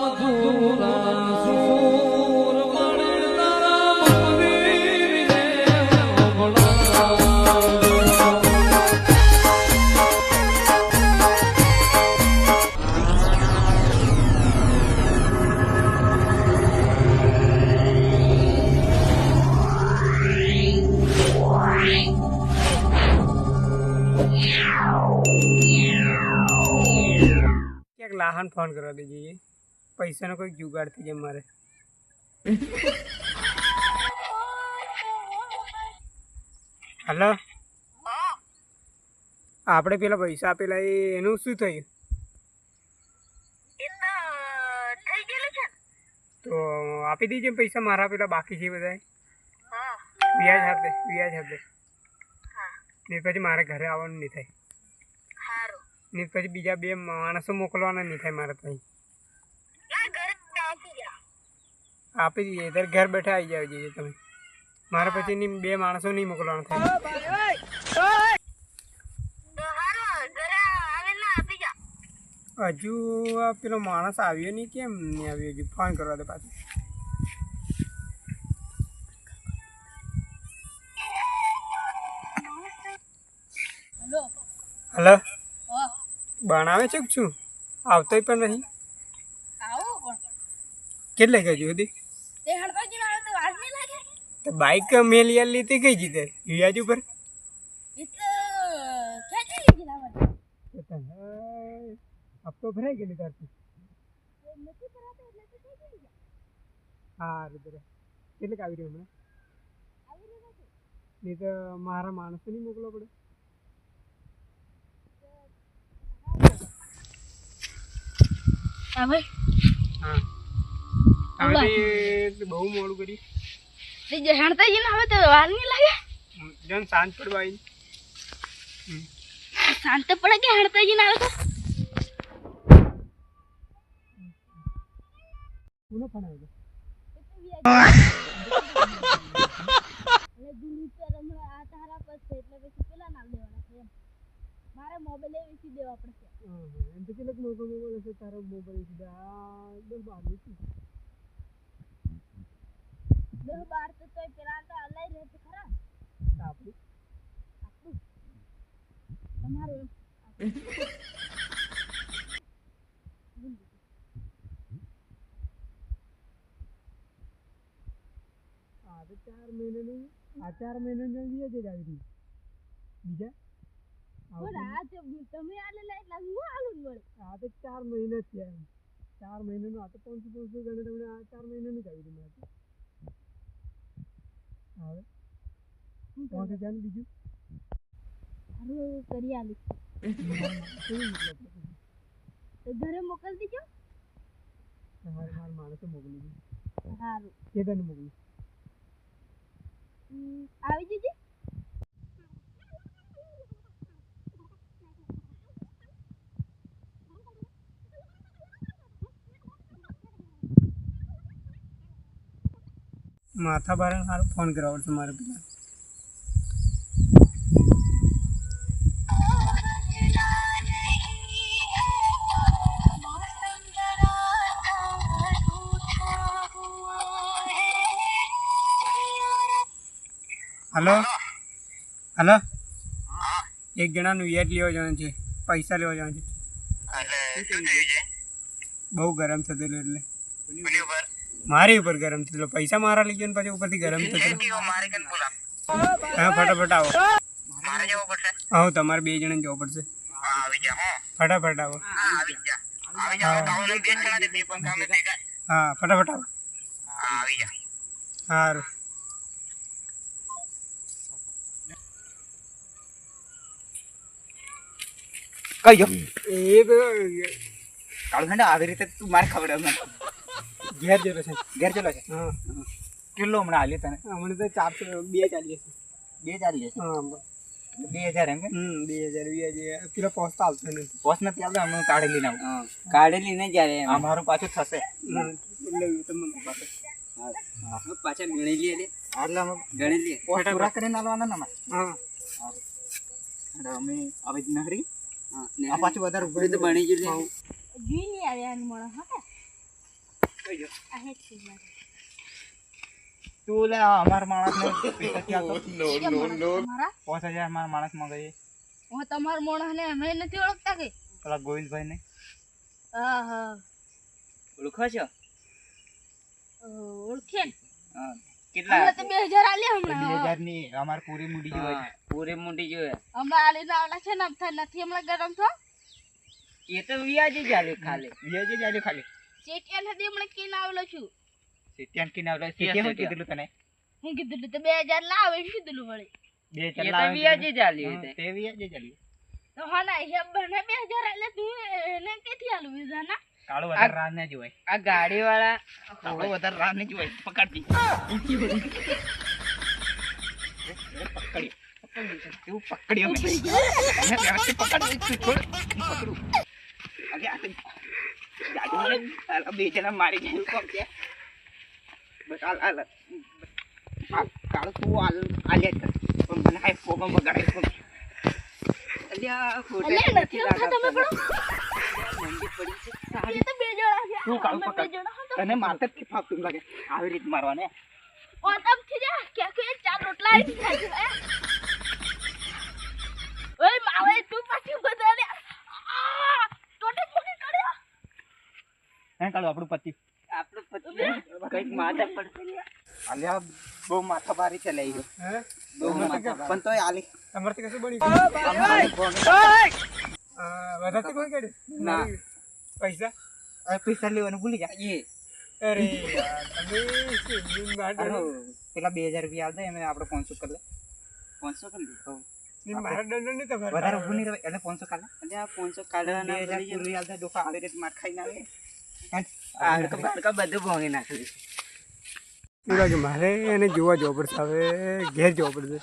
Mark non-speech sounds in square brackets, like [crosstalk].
मधुरा લાહન phone કરવા દેજો પૈસાનો કોઈ જુગાડ થઈ જાય મારે. હલો? આપણે પેલા પૈસા આપેલા એનું શું થયું? તો આપી દેજે પૈસા મારા પેલા બાકી છે બધા વ્યાજ આપે વ્યાજ આપે. ને પછી મારે ઘરે આવવાનું નહીં થાય. ને પછી બીજા બે માણસો મોકલવાના નહીં થાય મારે ભાઈ આપી દઈએ ત્યારે ઘર બેઠા આવી જાવ જઈએ તમે. મારે પછી ની બે માણસો નહીં મોકલવાના થાય. હજુ પેલો માણસ આવ્યો નહીં કેમ નહીં આવ્યો? હજુ ફોન કરવા દે પાછું. હલો. બનાવે છે શું? આવતોય પણ નહીં. કેટલે ગયો સુધી તે બાઈક મેલી તે કઈ જીતે વ્યાજ ઉપર લીધી હપ્તો ભરાઈ ગયેલી તારથી હા રુદ્ર કેટલે આવી રહ્યું હમણાં? નહીં તો મારા માણસો નહીં મોકલો પડે. ભાઈ હા. હવે બહુ મોડું કરી. તે વાર નહીં લાગે? જન સાંજ પડવા આવી શાંત પડે કે હણતા જઈને આવે તો? કોનો ફોન આવ્યો? એટલે જૂની તો હમણાં આ તારા પર છે એટલે પછી પેલા નામ લેવાના છે મારે મોબાઈલ વેચી દેવા પડશે. એમ તો કેટલાક લોકો મોબાઈલ હશે તારો મોબાઈલ દસ બાર લીધી દસ બાર તો તોય પેલા તો અલાઈ રહે છે ખરા. આપણી આપણું તમારું આ તો ચાર મહિનાની આ ચાર મહિનાની વ્યાજ જ આવી રહી બીજા? તમે આલેલા એટલે હું આલું આ તો ચાર મહિના થયા ચાર મહિનાનું આ તો પાંચસો પાંચસો ગણે તમને આ ચાર મહિનાનું જ આવી રહ્યું હવે પાંચ હજારનું બીજું? સારું કરી તો ઘરે મોકલી દીજો તમારે મારા માણસો મોકલી દીધું. સારું કે તને મોકલી આવી જજે. માથા ભારે સારું ફોન કરાવો તમારે પેલા. હલો? હલો? એક જણાનું વ્યાજ લેવા જવાનું છે. પૈસા લેવા જવાનું છે. બહુ ગરમ થતું એટલે. મારી ઉપર ગરમ થયેલો પૈસા મારા લઈ ગયા પછી ઉપરથી ગરમ થયેલો હા ફટાફટ આવો. હા તમારે બે જણા જવું પડશે. ફટાફટ આવો. હા ફટાફટ આવો. સારું કઈ ગયો? એ કાળુ આવી રીતે તું મારે ખબર મને ઘેર જેલો છે ઘેર જેલો છે. હા. કેટલો હમણાં હાલી તને? હમણાં તો ચારસો બે ચાલી જશે. બે ચાલી જશે? હા બે હજાર એમ કે? હમ બે હજાર વ્યાજ પેલો પહોંચતા આવતો નહીં. પોસ નથી આવતો હમણાં કાઢી લઈને કાઢેલી ને જ્યારે અમારું પાછું થશે. તમને પાસે પાછા. ગણી લે લે. એટલે અમે ગણી લઈએ પોસ્ટ પૂરા કરીને આલવાના ને અમારે હા. અમે જ નહરી હા, આ પાછું વધારે તો બની ગયું લે. નહીં આવ્યા મળે હા આ તું લે અમાર માણસ ને [laughs] પૈસા ક્યાં તો? નો નો તમારા? પાંચ હજાર મારા માણસ મગાવીએ હું મોણસ ને અમે નથી ઓળખતા કે? પેલા ગોવિંદભાઈ ને હા હા. ઓળખો છો? ઓળખે હા. કેટલા તો બે હજાર આલ્યા હમણાં હજારની અમાર પૂરી મૂડી જોવે પૂરી મૂડી જોયે હમણાં આલીને આવલા છે ને નથી હમણાં ગરમ થો એ તો વ્યાજે ચાલે ખાલી. બે હજાર જાજો ખાલી. ચેટિયા નથી હમણાં કેને આવેલો છું. સિત્યાન કિના આવડે સિત્યાન હું કીધું તને? હું કીધું તો 2000 લાવે એમ કીધું વળી. બે એ હજાર તો લાવે વ્યાજે ચાલ્યું હા, એ તે. વ્યાજે ચાલી. તો હા ના હે બને 2000 એટલે તું એને કેથી આલું વિઝા ના કાળો વધારે રાહ ને જોય આ ગાડી વાળા કાળો વધારે રાહ ને જોય પકડતી. પકડી. તું પકડ્યો. વ્યવસ્થિત પકડ. બે જણા મારી જાય કોમ છે બસ હાલ હાલ તું હાલ જ પણ મને ફોગમ કોમ અલ્યા નથી તને માથે જ ફાવતું લાગે આવી રીત મારવાને ઓ તમથી જા કે કે ચાર રોટલા આવી જાય ઓય માવે તું પાછી કાળો આપણું પતિ. આપણો પતિ. કંઈક માથા પડશે અલ્યા બહુ માથા છે લઈ ગયો. બહુ માથા પણ તોય આલી. તમારથી કશું બની ગયું કોઈ કાઢ્યું ના. પૈસા? પૈસા લેવાનું ભૂલી જા એ. અરે યાર તમે શું માટે? અરે, પેલા બે હજાર રૂપિયા આવતા એમ આપણે પાંચસો કરી લે પાંચસો કરી દીધો મારા દંડ નહીં તમારે વધારે નહીં રહે એટલે પાંચસો કાઢ. અલ્યા પાંચસો ડોફા આવી રીતે માર ખાઈ ના આ બધું ભોંગી નાખ્યું મારે એને જોવા જવું પડશે. હવે ઘેર જવું પડશે.